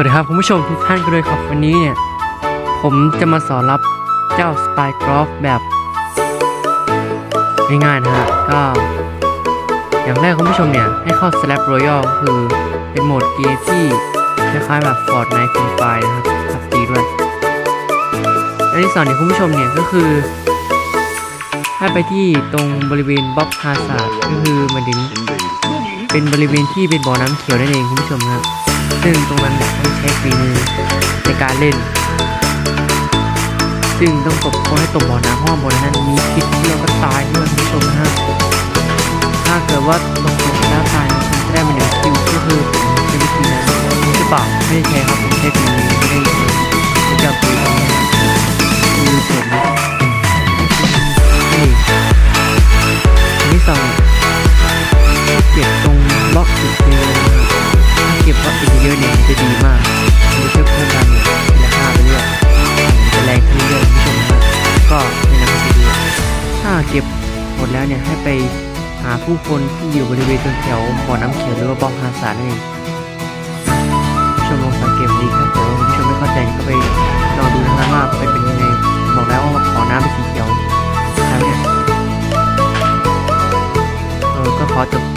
วัสดีครับคุณผู้ชมทุกท่านกันเลยครับวันนี้เนี่ยผมจะมาสอนรับเจ้าสปายกรอฟแบบง่ายๆนะฮะก็อย่างแรกคุณผู้ชมเนี่ยให้เข้า Slap Royal คือเป็นโหมดเกมที่คล้ายๆแบบ Fortnite Free Fire นะครับทับตีด้วยอันที่สองเนี่ยคุณผู้ชมเนี่ยก็คือให้ไปที่ตรงบริเวณบล็อกฮาซาดก็คือมันถึงเป็นบริเวณที่เป็นบ่อน้ำเขียวนั่นเองคุณผู้ชมครับ ซึ่งตรงนั้นเนี่ยต้องใช้ฝีมือในการเล่น ซึ่งต้องตบคนให้ตกบ่อน้ำเพราะว่าบ่อนั้นมีพิษที่เราก็ตายด้วยคุณผู้ชมนะถ้าเกิดว่าตกลงแล้วตายนะผมจะได้มาหนึ่งคิวก็คือผมใช้วิธีนั้นหรือเปล่าไม่ใช่ครับผมใช้ฝีมือไม่ได้าเก็บหมดแล้วเนี่ยให้ไปหาผู้คนที่อยู่บริเวณแถวบ่อน้ำเขียวหรือว่าบ่อหาสารนเองชมลองสังเกตดีครับแต่ว่าผู้ชมไม่เข้าใจก็ไปลอดูนะครับว่าเป็นเป็นยังไงบอกแล้วว่าขอน้ำเป็นสีเขียวครับเนี่ยเออก็ขอจบ